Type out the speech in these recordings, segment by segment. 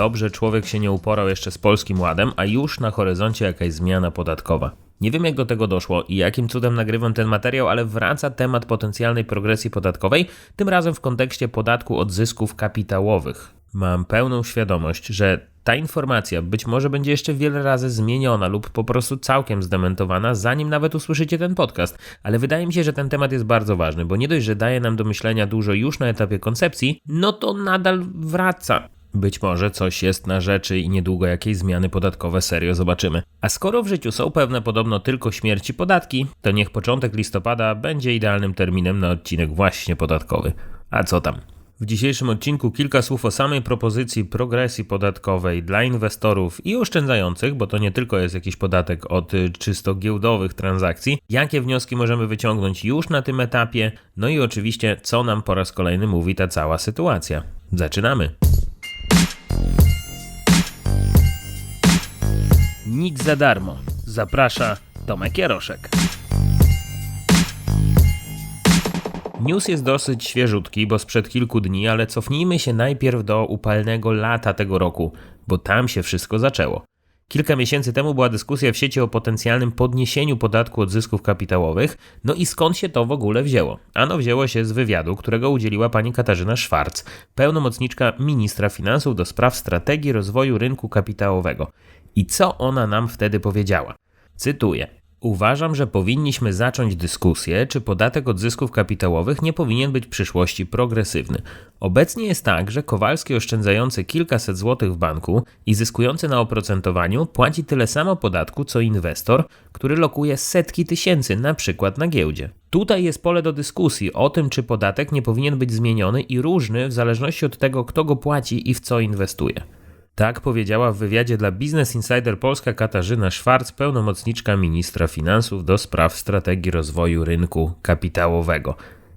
Dobrze człowiek się nie uporał jeszcze z polskim ładem, a już na horyzoncie jakaś zmiana podatkowa. Nie wiem jak do tego doszło i jakim cudem nagrywam ten materiał, ale wraca temat potencjalnej progresji podatkowej, tym razem w kontekście podatku od zysków kapitałowych. Mam pełną świadomość, że ta informacja być może będzie jeszcze wiele razy zmieniona lub po prostu całkiem zdementowana, zanim nawet usłyszycie ten podcast, ale wydaje mi się, że ten temat jest bardzo ważny, bo nie dość, że daje nam do myślenia dużo już na etapie koncepcji, no to nadal wraca. Być może coś jest na rzeczy i niedługo jakieś zmiany podatkowe serio zobaczymy. A skoro w życiu są pewne podobno tylko śmierci podatki, to niech początek listopada będzie idealnym terminem na odcinek właśnie podatkowy. A co tam? W dzisiejszym odcinku kilka słów o samej propozycji progresji podatkowej dla inwestorów i oszczędzających, bo to nie tylko jest jakiś podatek od czysto giełdowych transakcji. Jakie wnioski możemy wyciągnąć już na tym etapie? No i oczywiście, co nam po raz kolejny mówi ta cała sytuacja. Zaczynamy! Nic za darmo. Zaprasza Tomek Jaroszek. News jest dosyć świeżutki, bo sprzed kilku dni, ale cofnijmy się najpierw do upalnego lata tego roku, bo tam się wszystko zaczęło. Kilka miesięcy temu była dyskusja w sieci o potencjalnym podniesieniu podatku od zysków kapitałowych. No i skąd się to w ogóle wzięło? Ano wzięło się z wywiadu, którego udzieliła pani Katarzyna Szwarc, pełnomocniczka ministra finansów do spraw strategii rozwoju rynku kapitałowego. I co ona nam wtedy powiedziała? Cytuję. Uważam, że powinniśmy zacząć dyskusję, czy podatek od zysków kapitałowych nie powinien być w przyszłości progresywny. Obecnie jest tak, że Kowalski oszczędzający kilkaset złotych w banku i zyskujący na oprocentowaniu płaci tyle samo podatku co inwestor, który lokuje setki tysięcy na przykład na giełdzie. Tutaj jest pole do dyskusji o tym, czy podatek nie powinien być zmieniony i różny w zależności od tego, kto go płaci i w co inwestuje. Tak powiedziała w wywiadzie dla Business Insider Polska Katarzyna Szwarc, pełnomocniczka ministra finansów do spraw strategii rozwoju rynku kapitałowego.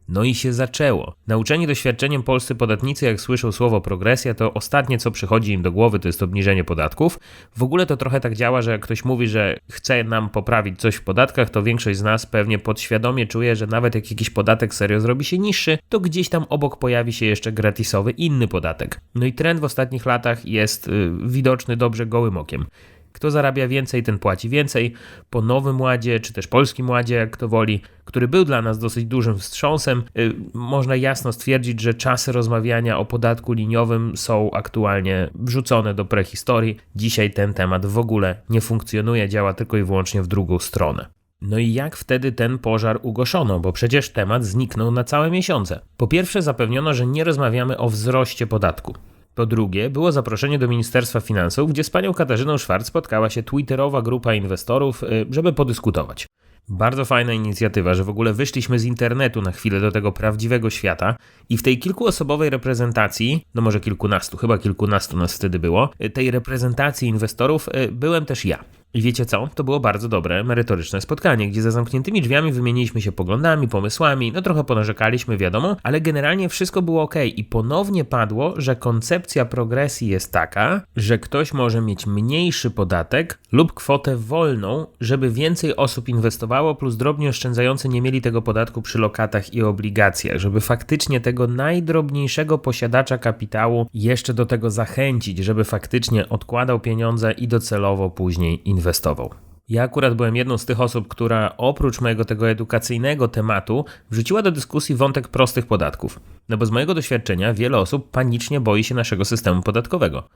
No i się zaczęło. Nauczeni doświadczeniem polscy podatnicy, jak słyszą słowo progresja, to ostatnie co przychodzi im do głowy to jest obniżenie podatków. W ogóle to trochę tak działa, że jak ktoś mówi, że chce nam poprawić coś w podatkach, to większość z nas pewnie podświadomie czuje, że nawet jak jakiś podatek serio zrobi się niższy, to gdzieś tam obok pojawi się jeszcze gratisowy inny podatek. No i trend w ostatnich latach jest yy, widoczny dobrze gołym okiem. Kto zarabia więcej, ten płaci więcej. Po Nowym Ładzie, czy też Polskim Ładzie, jak to woli, który był dla nas dosyć dużym wstrząsem, yy, można jasno stwierdzić, że czasy rozmawiania o podatku liniowym są aktualnie wrzucone do prehistorii. Dzisiaj ten temat w ogóle nie funkcjonuje, działa tylko i wyłącznie w drugą stronę. No i jak wtedy ten pożar ugaszono, bo przecież temat zniknął na całe miesiące. Po pierwsze zapewniono, że nie rozmawiamy o wzroście podatku. Po drugie, było zaproszenie do Ministerstwa Finansów, gdzie z panią Katarzyną Szwarc spotkała się twitterowa grupa inwestorów, y, żeby podyskutować. Bardzo fajna inicjatywa, że w ogóle wyszliśmy z internetu na chwilę do tego prawdziwego świata i w tej kilkuosobowej reprezentacji, no może kilkunastu, chyba kilkunastu nas wtedy było, y, tej reprezentacji inwestorów y, byłem też ja. I wiecie co? To było bardzo dobre, merytoryczne spotkanie, gdzie za zamkniętymi drzwiami wymieniliśmy się poglądami, pomysłami, no trochę ponarzekaliśmy, wiadomo, ale generalnie wszystko było ok. I ponownie padło, że koncepcja progresji jest taka, że ktoś może mieć mniejszy podatek lub kwotę wolną, żeby więcej osób inwestowało, plus drobnie oszczędzający nie mieli tego podatku przy lokatach i obligacjach, żeby faktycznie tego najdrobniejszego posiadacza kapitału jeszcze do tego zachęcić, żeby faktycznie odkładał pieniądze i docelowo później inwestował inwestował. Ja akurat byłem jedną z tych osób, która oprócz mojego tego edukacyjnego tematu wrzuciła do dyskusji wątek prostych podatków. No bo z mojego doświadczenia wiele osób panicznie boi się naszego systemu podatkowego.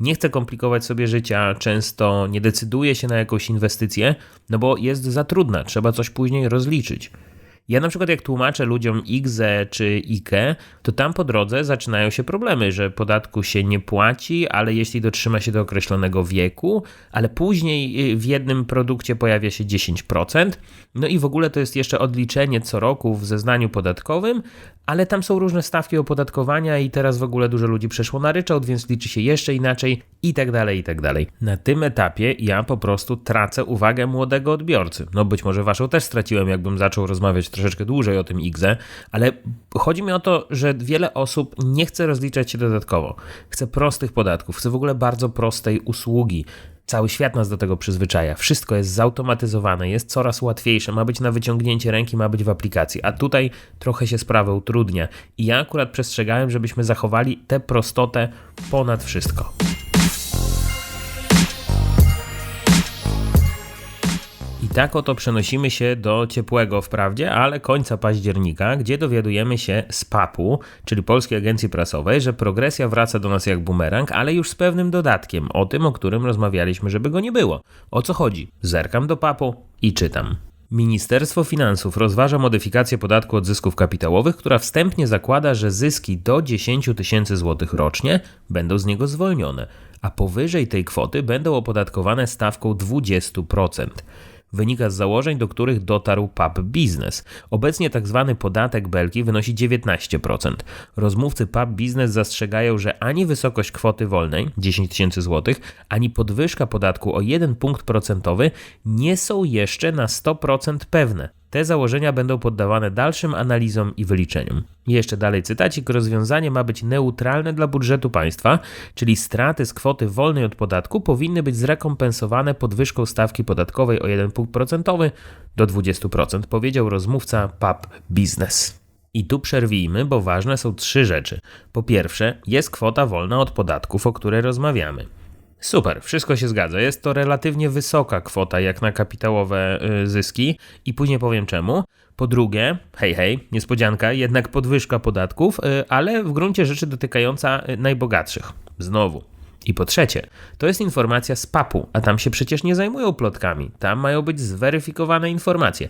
Nie chce komplikować sobie życia, często nie decyduje się na jakąś inwestycję, no bo jest za trudna, trzeba coś później rozliczyć. Ja na przykład jak tłumaczę ludziom IGZE czy IKE, to tam po drodze zaczynają się problemy, że podatku się nie płaci, ale jeśli dotrzyma się do określonego wieku, ale później y, w jednym produkcie pojawia się 10%. No i w ogóle to jest jeszcze odliczenie co roku w zeznaniu podatkowym, ale tam są różne stawki opodatkowania i teraz w ogóle dużo ludzi przeszło na ryczałt, więc liczy się jeszcze inaczej i tak dalej, i tak dalej. Na tym etapie ja po prostu tracę uwagę młodego odbiorcy. No być może waszą też straciłem, jakbym zaczął rozmawiać troszeczkę dłużej o tym IGZE, ale chodzi mi o to, że wiele osób nie chce rozliczać się dodatkowo. Chce prostych podatków, chce w ogóle bardzo prostej usługi. Cały świat nas do tego przyzwyczaja. Wszystko jest zautomatyzowane, jest coraz łatwiejsze, ma być na wyciągnięcie ręki, ma być w aplikacji, a tutaj trochę się sprawę utrudnia. I ja akurat przestrzegałem, żebyśmy zachowali tę prostotę ponad wszystko. Tak oto przenosimy się do ciepłego wprawdzie, ale końca października, gdzie dowiadujemy się z PAP-u, czyli Polskiej Agencji Prasowej, że progresja wraca do nas jak bumerang, ale już z pewnym dodatkiem, o tym, o którym rozmawialiśmy, żeby go nie było. O co chodzi? Zerkam do PAP-u i czytam. Ministerstwo Finansów rozważa modyfikację podatku od zysków kapitałowych, która wstępnie zakłada, że zyski do 10 tysięcy złotych rocznie będą z niego zwolnione, a powyżej tej kwoty będą opodatkowane stawką 20% wynika z założeń, do których dotarł pub biznes. Obecnie tzw. Tak podatek belki wynosi 19%. Rozmówcy pub biznes zastrzegają, że ani wysokość kwoty wolnej 10 tysięcy złotych, ani podwyżka podatku o 1 punkt procentowy nie są jeszcze na 100% pewne. Te założenia będą poddawane dalszym analizom i wyliczeniom. Jeszcze dalej cytacik. Rozwiązanie ma być neutralne dla budżetu państwa, czyli straty z kwoty wolnej od podatku powinny być zrekompensowane podwyżką stawki podatkowej o 1 punkt procentowy do 20%, powiedział rozmówca PAP Business. I tu przerwijmy, bo ważne są trzy rzeczy. Po pierwsze, jest kwota wolna od podatków, o której rozmawiamy. Super, wszystko się zgadza. Jest to relatywnie wysoka kwota jak na kapitałowe y, zyski i później powiem czemu. Po drugie, hej, hej, niespodzianka, jednak podwyżka podatków, y, ale w gruncie rzeczy dotykająca y, najbogatszych. Znowu. I po trzecie, to jest informacja z papu, a tam się przecież nie zajmują plotkami. Tam mają być zweryfikowane informacje.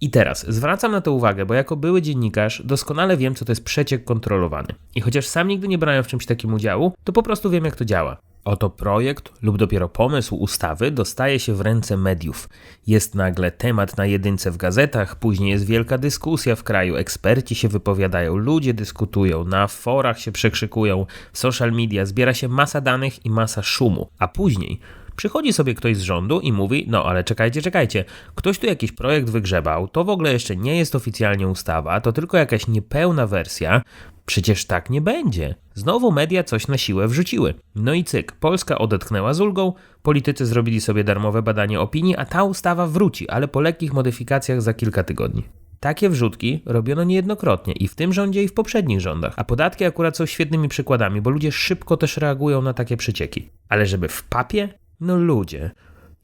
I teraz zwracam na to uwagę, bo jako były dziennikarz doskonale wiem, co to jest przeciek kontrolowany. I chociaż sam nigdy nie brałem w czymś takim udziału, to po prostu wiem, jak to działa. Oto projekt lub dopiero pomysł ustawy dostaje się w ręce mediów. Jest nagle temat na jedynce w gazetach, później jest wielka dyskusja w kraju, eksperci się wypowiadają, ludzie dyskutują, na forach się przekrzykują, w social media zbiera się masa danych i masa szumu, a później przychodzi sobie ktoś z rządu i mówi: No ale czekajcie, czekajcie, ktoś tu jakiś projekt wygrzebał, to w ogóle jeszcze nie jest oficjalnie ustawa, to tylko jakaś niepełna wersja. Przecież tak nie będzie. Znowu media coś na siłę wrzuciły. No i cyk, Polska odetchnęła z ulgą, politycy zrobili sobie darmowe badanie opinii, a ta ustawa wróci, ale po lekkich modyfikacjach za kilka tygodni. Takie wrzutki robiono niejednokrotnie i w tym rządzie, i w poprzednich rządach. A podatki akurat są świetnymi przykładami, bo ludzie szybko też reagują na takie przecieki. Ale żeby w papie? No ludzie.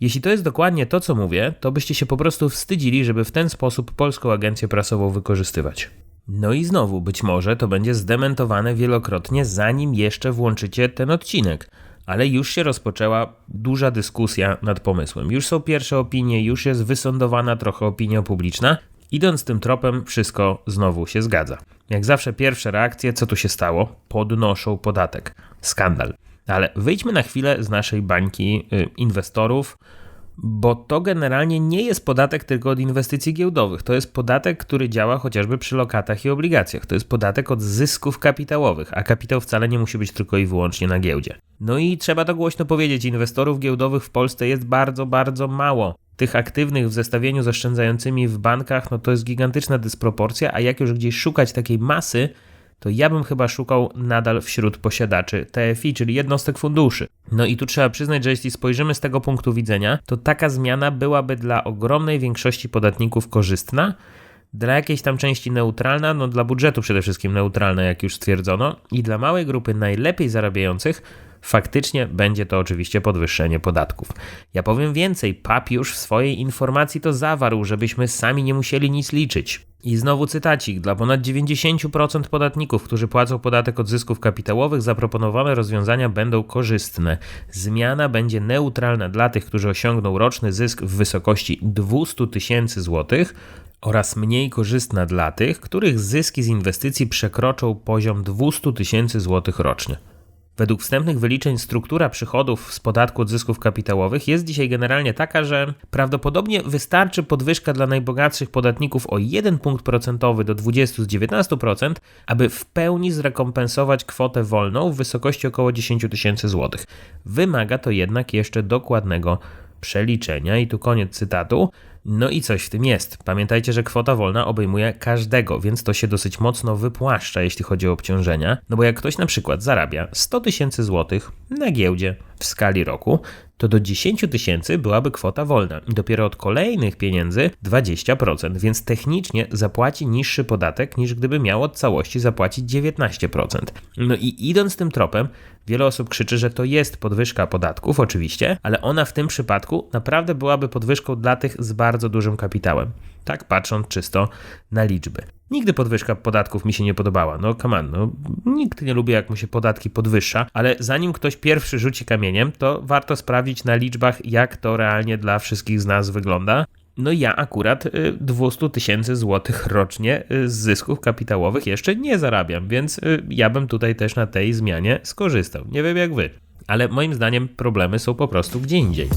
Jeśli to jest dokładnie to, co mówię, to byście się po prostu wstydzili, żeby w ten sposób polską agencję prasową wykorzystywać. No i znowu, być może to będzie zdementowane wielokrotnie, zanim jeszcze włączycie ten odcinek. Ale już się rozpoczęła duża dyskusja nad pomysłem. Już są pierwsze opinie, już jest wysądowana trochę opinia publiczna. Idąc tym tropem, wszystko znowu się zgadza. Jak zawsze, pierwsze reakcje, co tu się stało? Podnoszą podatek. Skandal. Ale wyjdźmy na chwilę z naszej bańki y, inwestorów, bo to generalnie nie jest podatek tylko od inwestycji giełdowych. To jest podatek, który działa chociażby przy lokatach i obligacjach. To jest podatek od zysków kapitałowych, a kapitał wcale nie musi być tylko i wyłącznie na giełdzie. No i trzeba to głośno powiedzieć: inwestorów giełdowych w Polsce jest bardzo, bardzo mało. Tych aktywnych w zestawieniu z oszczędzającymi w bankach, no to jest gigantyczna dysproporcja, a jak już gdzieś szukać takiej masy, to ja bym chyba szukał nadal wśród posiadaczy TFI, czyli jednostek funduszy. No i tu trzeba przyznać, że jeśli spojrzymy z tego punktu widzenia, to taka zmiana byłaby dla ogromnej większości podatników korzystna, dla jakiejś tam części neutralna, no dla budżetu przede wszystkim neutralna, jak już stwierdzono, i dla małej grupy najlepiej zarabiających faktycznie będzie to oczywiście podwyższenie podatków. Ja powiem więcej, PAP już w swojej informacji to zawarł, żebyśmy sami nie musieli nic liczyć. I znowu cytacik. Dla ponad 90% podatników, którzy płacą podatek od zysków kapitałowych, zaproponowane rozwiązania będą korzystne. Zmiana będzie neutralna dla tych, którzy osiągną roczny zysk w wysokości 200 tysięcy złotych oraz mniej korzystna dla tych, których zyski z inwestycji przekroczą poziom 200 tysięcy złotych rocznie. Według wstępnych wyliczeń struktura przychodów z podatku od zysków kapitałowych jest dzisiaj generalnie taka, że prawdopodobnie wystarczy podwyżka dla najbogatszych podatników o 1 punkt procentowy do 20 z 19%, aby w pełni zrekompensować kwotę wolną w wysokości około 10 tysięcy złotych. Wymaga to jednak jeszcze dokładnego przeliczenia i tu koniec cytatu. No i coś w tym jest. Pamiętajcie, że kwota wolna obejmuje każdego, więc to się dosyć mocno wypłaszcza, jeśli chodzi o obciążenia. No bo jak ktoś na przykład zarabia 100 tysięcy złotych na giełdzie w skali roku, to do 10 tysięcy byłaby kwota wolna i dopiero od kolejnych pieniędzy 20%, więc technicznie zapłaci niższy podatek niż gdyby miał od całości zapłacić 19%. No i idąc tym tropem, wiele osób krzyczy, że to jest podwyżka podatków, oczywiście, ale ona w tym przypadku naprawdę byłaby podwyżką dla tych z bardzo dużym kapitałem. Tak patrząc czysto na liczby. Nigdy podwyżka podatków mi się nie podobała. No come on, no, nikt nie lubi jak mu się podatki podwyższa, ale zanim ktoś pierwszy rzuci kamieniem, to warto sprawdzić na liczbach, jak to realnie dla wszystkich z nas wygląda. No ja akurat 200 y, tysięcy złotych rocznie y, z zysków kapitałowych jeszcze nie zarabiam, więc y, ja bym tutaj też na tej zmianie skorzystał. Nie wiem jak wy, ale moim zdaniem problemy są po prostu gdzie indziej.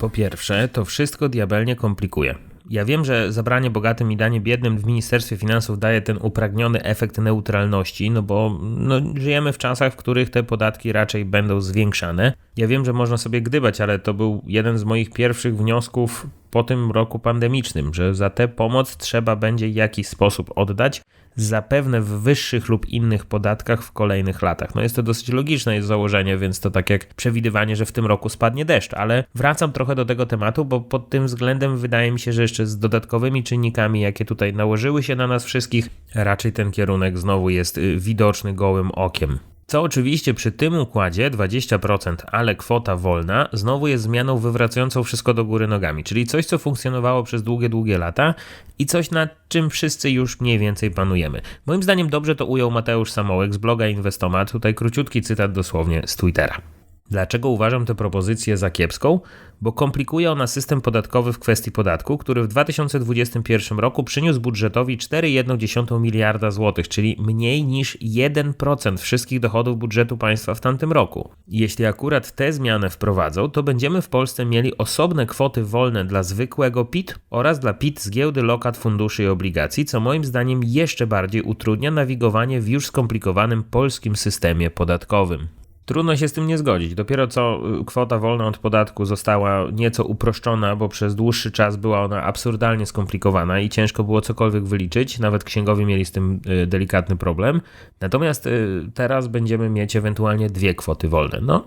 Po pierwsze, to wszystko diabelnie komplikuje. Ja wiem, że zabranie bogatym i danie biednym w Ministerstwie Finansów daje ten upragniony efekt neutralności, no bo no, żyjemy w czasach, w których te podatki raczej będą zwiększane. Ja wiem, że można sobie gdybać, ale to był jeden z moich pierwszych wniosków po tym roku pandemicznym, że za tę pomoc trzeba będzie jakiś sposób oddać, zapewne w wyższych lub innych podatkach w kolejnych latach. No jest to dosyć logiczne założenie, więc to tak jak przewidywanie, że w tym roku spadnie deszcz, ale wracam trochę do tego tematu, bo pod tym względem wydaje mi się, że jeszcze z dodatkowymi czynnikami, jakie tutaj nałożyły się na nas wszystkich, raczej ten kierunek znowu jest y, widoczny gołym okiem. Co oczywiście przy tym układzie 20%, ale kwota wolna, znowu jest zmianą wywracającą wszystko do góry nogami, czyli coś, co funkcjonowało przez długie, długie lata i coś, nad czym wszyscy już mniej więcej panujemy. Moim zdaniem dobrze to ujął Mateusz Samołek z bloga Inwestomat, tutaj króciutki cytat dosłownie z Twittera. Dlaczego uważam tę propozycję za kiepską? Bo komplikuje ona system podatkowy w kwestii podatku, który w 2021 roku przyniósł budżetowi 4,1 miliarda złotych, czyli mniej niż 1% wszystkich dochodów budżetu państwa w tamtym roku. Jeśli akurat te zmiany wprowadzą, to będziemy w Polsce mieli osobne kwoty wolne dla zwykłego PIT oraz dla PIT z giełdy lokat, funduszy i obligacji, co moim zdaniem jeszcze bardziej utrudnia nawigowanie w już skomplikowanym polskim systemie podatkowym. Trudno się z tym nie zgodzić. Dopiero co y, kwota wolna od podatku została nieco uproszczona, bo przez dłuższy czas była ona absurdalnie skomplikowana i ciężko było cokolwiek wyliczyć. Nawet księgowi mieli z tym y, delikatny problem. Natomiast y, teraz będziemy mieć ewentualnie dwie kwoty wolne. No.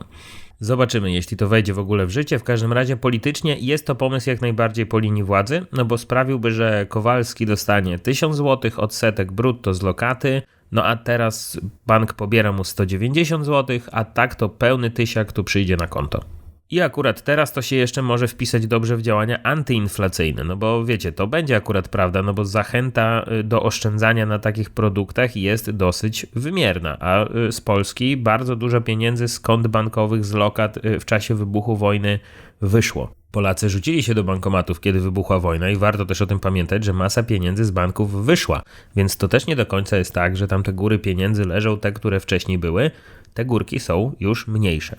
Zobaczymy, jeśli to wejdzie w ogóle w życie. W każdym razie politycznie jest to pomysł jak najbardziej po linii władzy, no bo sprawiłby, że Kowalski dostanie 1000 zł odsetek brutto z lokaty, no a teraz bank pobiera mu 190 zł, a tak to pełny tysiak tu przyjdzie na konto. I akurat teraz to się jeszcze może wpisać dobrze w działania antyinflacyjne, no bo wiecie, to będzie akurat prawda, no bo zachęta y, do oszczędzania na takich produktach jest dosyć wymierna, a y, z Polski bardzo dużo pieniędzy z kont bankowych, z lokat y, w czasie wybuchu wojny wyszło. Polacy rzucili się do bankomatów, kiedy wybuchła wojna, i warto też o tym pamiętać, że masa pieniędzy z banków wyszła. Więc to też nie do końca jest tak, że tam te góry pieniędzy leżą te, które wcześniej były. Te górki są już mniejsze.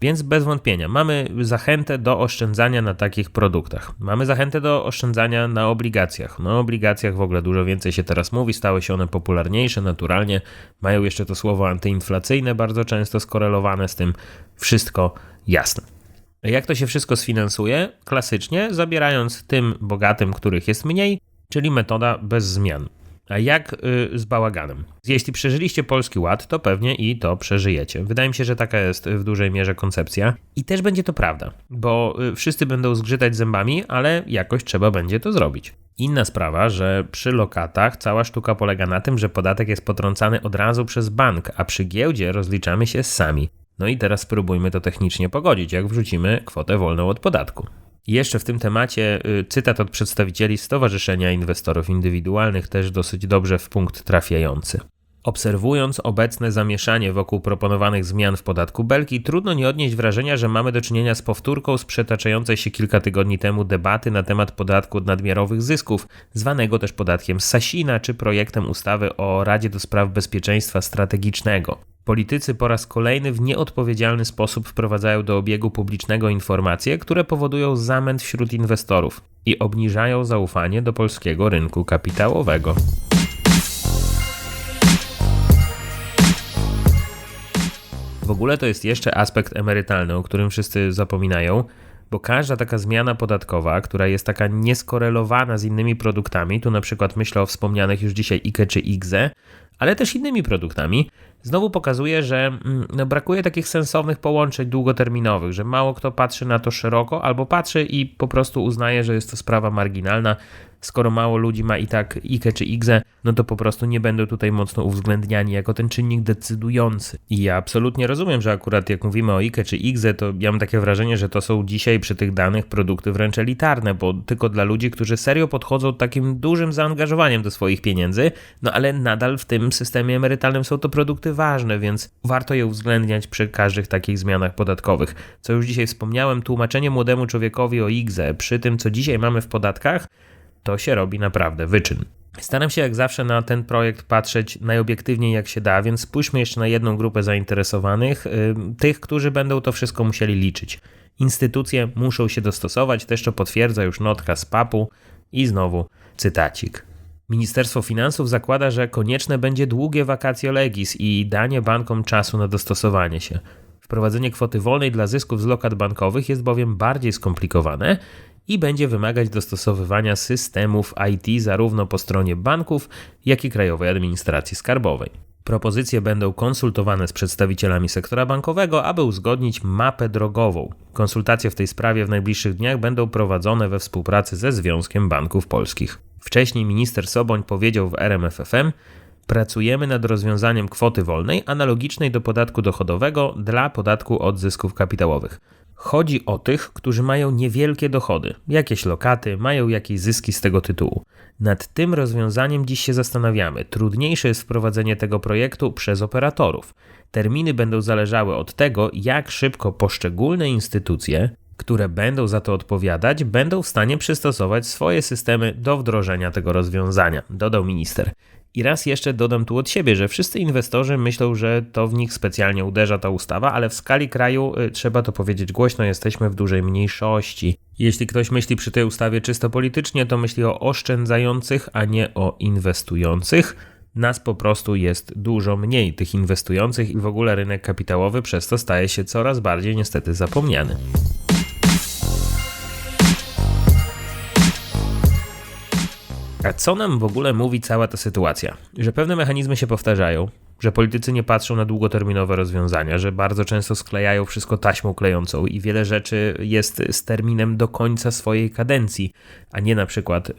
Więc bez wątpienia mamy zachętę do oszczędzania na takich produktach. Mamy zachętę do oszczędzania na obligacjach. No, o obligacjach w ogóle dużo więcej się teraz mówi, stały się one popularniejsze naturalnie. Mają jeszcze to słowo antyinflacyjne, bardzo często skorelowane z tym. Wszystko jasne. Jak to się wszystko sfinansuje? Klasycznie, zabierając tym bogatym, których jest mniej, czyli metoda bez zmian. A jak y, z bałaganem? Jeśli przeżyliście Polski Ład, to pewnie i to przeżyjecie. Wydaje mi się, że taka jest w dużej mierze koncepcja. I też będzie to prawda, bo y, wszyscy będą zgrzytać zębami, ale jakoś trzeba będzie to zrobić. Inna sprawa, że przy lokatach cała sztuka polega na tym, że podatek jest potrącany od razu przez bank, a przy giełdzie rozliczamy się sami. No i teraz spróbujmy to technicznie pogodzić, jak wrzucimy kwotę wolną od podatku. Jeszcze w tym temacie y, cytat od przedstawicieli Stowarzyszenia Inwestorów Indywidualnych, też dosyć dobrze w punkt trafiający. Obserwując obecne zamieszanie wokół proponowanych zmian w podatku Belki, trudno nie odnieść wrażenia, że mamy do czynienia z powtórką z przetaczającej się kilka tygodni temu debaty na temat podatku od nadmiarowych zysków, zwanego też podatkiem Sasina, czy projektem ustawy o Radzie do Spraw Bezpieczeństwa Strategicznego. Politycy po raz kolejny w nieodpowiedzialny sposób wprowadzają do obiegu publicznego informacje, które powodują zamęt wśród inwestorów i obniżają zaufanie do polskiego rynku kapitałowego. Ogóle to jest jeszcze aspekt emerytalny, o którym wszyscy zapominają, bo każda taka zmiana podatkowa, która jest taka nieskorelowana z innymi produktami, tu na przykład myślę o wspomnianych już dzisiaj IKE czy IGZE, ale też innymi produktami, znowu pokazuje, że mm, no, brakuje takich sensownych połączeń długoterminowych, że mało kto patrzy na to szeroko albo patrzy i po prostu uznaje, że jest to sprawa marginalna, skoro mało ludzi ma i tak IKE czy IGZE, no to po prostu nie będą tutaj mocno uwzględniani jako ten czynnik decydujący. I ja absolutnie rozumiem, że akurat jak mówimy o IKE czy IGZE, to ja mam takie wrażenie, że to są dzisiaj przy tych danych produkty wręcz elitarne, bo tylko dla ludzi, którzy serio podchodzą takim dużym zaangażowaniem do swoich pieniędzy, no ale nadal w tym systemie emerytalnym są to produkty ważne, więc warto je uwzględniać przy każdych takich zmianach podatkowych. Co już dzisiaj wspomniałem, tłumaczenie młodemu człowiekowi o IGZE przy tym, co dzisiaj mamy w podatkach, to się robi naprawdę wyczyn. Staram się jak zawsze na ten projekt patrzeć najobiektywniej jak się da, więc spójrzmy jeszcze na jedną grupę zainteresowanych, tych, którzy będą to wszystko musieli liczyć. Instytucje muszą się dostosować, też to potwierdza już notka z papu i znowu cytacik. Ministerstwo Finansów zakłada, że konieczne będzie długie vacatio legis i danie bankom czasu na dostosowanie się. Wprowadzenie kwoty wolnej dla zysków z lokat bankowych jest bowiem bardziej skomplikowane i będzie wymagać dostosowywania systemów IT zarówno po stronie banków, jak i Krajowej Administracji Skarbowej. Propozycje będą konsultowane z przedstawicielami sektora bankowego, aby uzgodnić mapę drogową. Konsultacje w tej sprawie w najbliższych dniach będą prowadzone we współpracy ze Związkiem Banków Polskich. Wcześniej minister Soboń powiedział w RMFFM, pracujemy nad rozwiązaniem kwoty wolnej analogicznej do podatku dochodowego dla podatku od zysków kapitałowych. Chodzi o tych, którzy mają niewielkie dochody, jakieś lokaty, mają jakieś zyski z tego tytułu. Nad tym rozwiązaniem dziś się zastanawiamy. Trudniejsze jest wprowadzenie tego projektu przez operatorów. Terminy będą zależały od tego, jak szybko poszczególne instytucje, które będą za to odpowiadać, będą w stanie przystosować swoje systemy do wdrożenia tego rozwiązania, dodał minister. I raz jeszcze dodam tu od siebie, że wszyscy inwestorzy myślą, że to w nich specjalnie uderza ta ustawa, ale w skali kraju y, trzeba to powiedzieć głośno, jesteśmy w dużej mniejszości. Jeśli ktoś myśli przy tej ustawie czysto politycznie, to myśli o oszczędzających, a nie o inwestujących. Nas po prostu jest dużo mniej tych inwestujących i w ogóle rynek kapitałowy przez to staje się coraz bardziej niestety zapomniany. Co nam w ogóle mówi cała ta sytuacja? Że pewne mechanizmy się powtarzają, że politycy nie patrzą na długoterminowe rozwiązania, że bardzo często sklejają wszystko taśmą klejącą i wiele rzeczy jest z terminem do końca swojej kadencji, a nie na przykład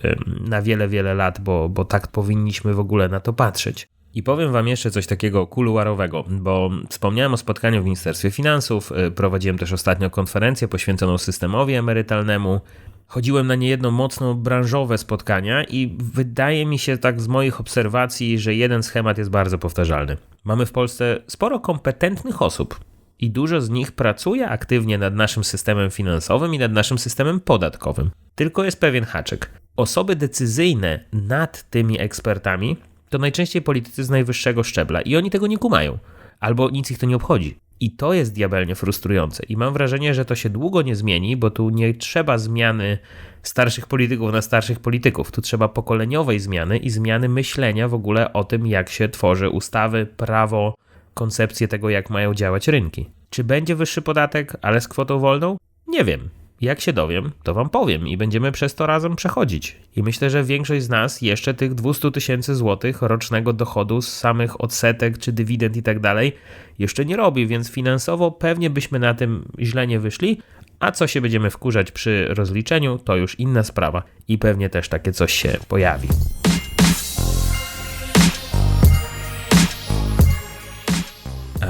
na wiele, wiele lat, bo, bo tak powinniśmy w ogóle na to patrzeć. I powiem Wam jeszcze coś takiego kuluarowego, bo wspomniałem o spotkaniu w Ministerstwie Finansów, y, prowadziłem też ostatnio konferencję poświęconą systemowi emerytalnemu. Chodziłem na niejedno mocno branżowe spotkania i wydaje mi się tak z moich obserwacji, że jeden schemat jest bardzo powtarzalny. Mamy w Polsce sporo kompetentnych osób i dużo z nich pracuje aktywnie nad naszym systemem finansowym i nad naszym systemem podatkowym. Tylko jest pewien haczyk. Osoby decyzyjne nad tymi ekspertami to najczęściej politycy z najwyższego szczebla i oni tego nie kumają, albo nic ich to nie obchodzi. I to jest diabelnie frustrujące. I mam wrażenie, że to się długo nie zmieni, bo tu nie trzeba zmiany starszych polityków na starszych polityków. Tu trzeba pokoleniowej zmiany i zmiany myślenia w ogóle o tym, jak się tworzy ustawy, prawo, koncepcję tego, jak mają działać rynki. Czy będzie wyższy podatek, ale z kwotą wolną? Nie wiem. Jak się dowiem, to wam powiem i będziemy przez to razem przechodzić. I myślę, że większość z nas jeszcze tych 200 tysięcy złotych rocznego dochodu z samych odsetek czy dywidend i tak dalej jeszcze nie robi, więc finansowo pewnie byśmy na tym źle nie wyszli, a co się będziemy wkurzać przy rozliczeniu, to już inna sprawa i pewnie też takie coś się pojawi.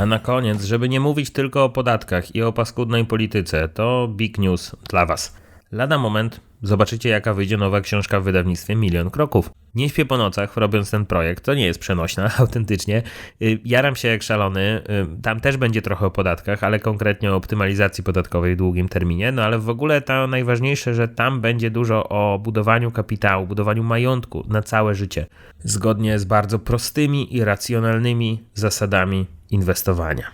A na koniec, żeby nie mówić tylko o podatkach i o paskudnej polityce, to big news dla Was. Lada moment Zobaczycie, jaka wyjdzie nowa książka w wydawnictwie Milion Kroków. Nie śpię po nocach, robiąc ten projekt. To nie jest przenośna, autentycznie. Y, Jaram się jak szalony. Y, Tam też będzie trochę o podatkach, ale konkretnie o optymalizacji podatkowej w długim terminie. No ale w ogóle to najważniejsze, że tam będzie dużo o budowaniu kapitału, budowaniu majątku na całe życie. Zgodnie z bardzo prostymi i racjonalnymi zasadami inwestowania.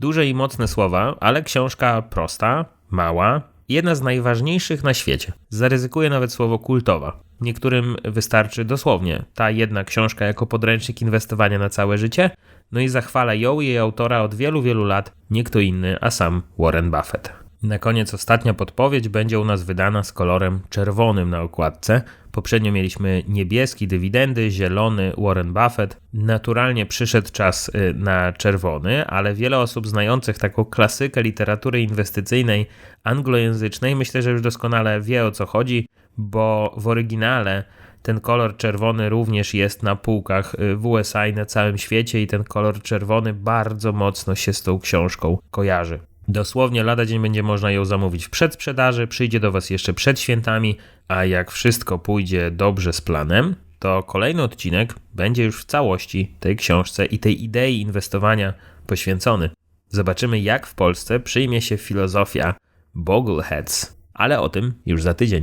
Duże i mocne słowa, ale książka prosta, mała, jedna z najważniejszych na świecie. Zaryzykuję nawet słowo kultowa. Niektórym wystarczy dosłownie ta jedna książka jako podręcznik inwestowania na całe życie, no i zachwala ją i jej autora od wielu, wielu lat nie kto inny, a sam Warren Buffett. Na koniec ostatnia podpowiedź będzie u nas wydana z kolorem czerwonym na okładce. Poprzednio mieliśmy niebieski dywidendy, zielony Warren Buffett. Naturalnie przyszedł czas y, na czerwony, ale wiele osób znających taką klasykę literatury inwestycyjnej anglojęzycznej myślę, że już doskonale wie o co chodzi, bo w oryginale ten kolor czerwony również jest na półkach y, w USA i na całym świecie i ten kolor czerwony bardzo mocno się z tą książką kojarzy. Dosłownie lada dzień będzie można ją zamówić w przedsprzedaży, przyjdzie do Was jeszcze przed świętami, a jak wszystko pójdzie dobrze z planem, to kolejny odcinek będzie już w całości tej książce i tej idei inwestowania poświęcony. Zobaczymy, jak w Polsce przyjmie się filozofia Bogleheads, ale o tym już za tydzień.